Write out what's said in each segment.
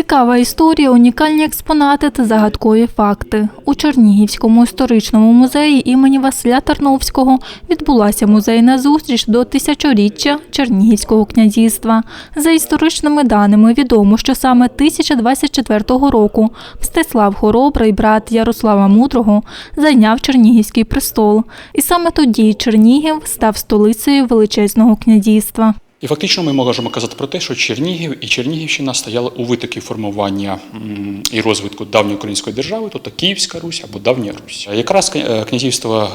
Цікава історія, унікальні експонати та загадкові факти. У Чернігівському історичному музеї імені Василя Тарновського відбулася музейна зустріч до тисячоріччя Чернігівського князівства. За історичними даними відомо, що саме 1024 року Мстислав Хоробрий, брат Ярослава Мудрого, зайняв Чернігівський престол. І саме тоді Чернігів став столицею величезного князівства. І фактично ми можемо казати про те, що Чернігів і Чернігівщина стояли у витокі формування і розвитку давньої української держави, тобто Київська Русь або Давня Русь. Якраз е, князівство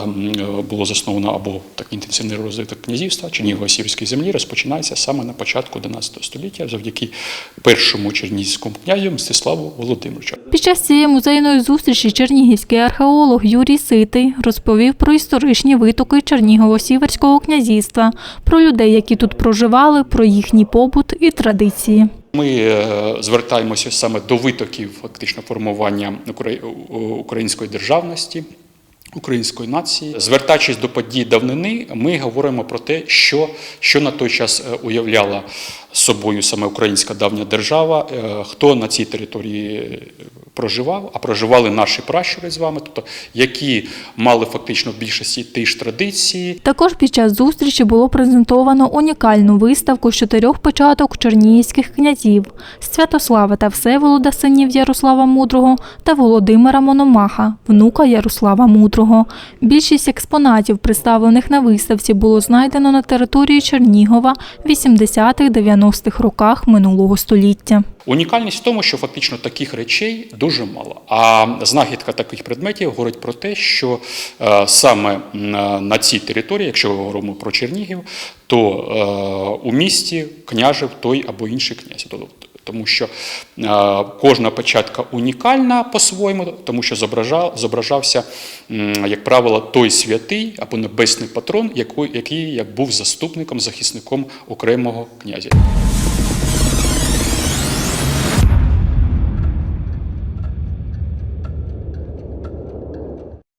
було засновано або так інтенсивний розвиток князівства Чернігово-Сіверської землі розпочинається саме на початку 11 століття, завдяки першому чернігівському князю Мстиславу Володимировичу. Під час цієї музейної зустрічі чернігівський археолог Юрій Ситий розповів про історичні витоки Чернігово-Сіверського князівства, про людей, які тут проживали, про їхній побут і традиції. Ми е, звертаємося саме до витоків фактично формування української державності. Української нації, звертаючись до подій давнини, ми говоримо про те, що, що на той час е, уявляла собою саме українська давня держава, е, хто на цій території проживав, а проживали наші пращури з вами, тобто які мали фактично в більшості ті ж традиції, Також під час зустрічі було презентовано унікальну виставку з чотирьох початок чернігівських князів Святослава та Всеволода синів Ярослава Мудрого та Володимира Мономаха, внука Ярослава Мудрого. Більшість експонатів, представлених на виставці, було знайдено на території Чернігова в 80-х-90-х роках минулого століття. Унікальність в тому, що фактично таких речей дуже мало. А знахідка таких предметів говорить про те, що е, саме на, на цій території, якщо ми говоримо про Чернігів, то е, у місті княжив той або інший князь. Тобто, Тому що е, кожна печатка унікальна по-своєму, тому що зображав, зображався, як правило, той святий або небесний патрон, який як був заступником, захисником окремого князя.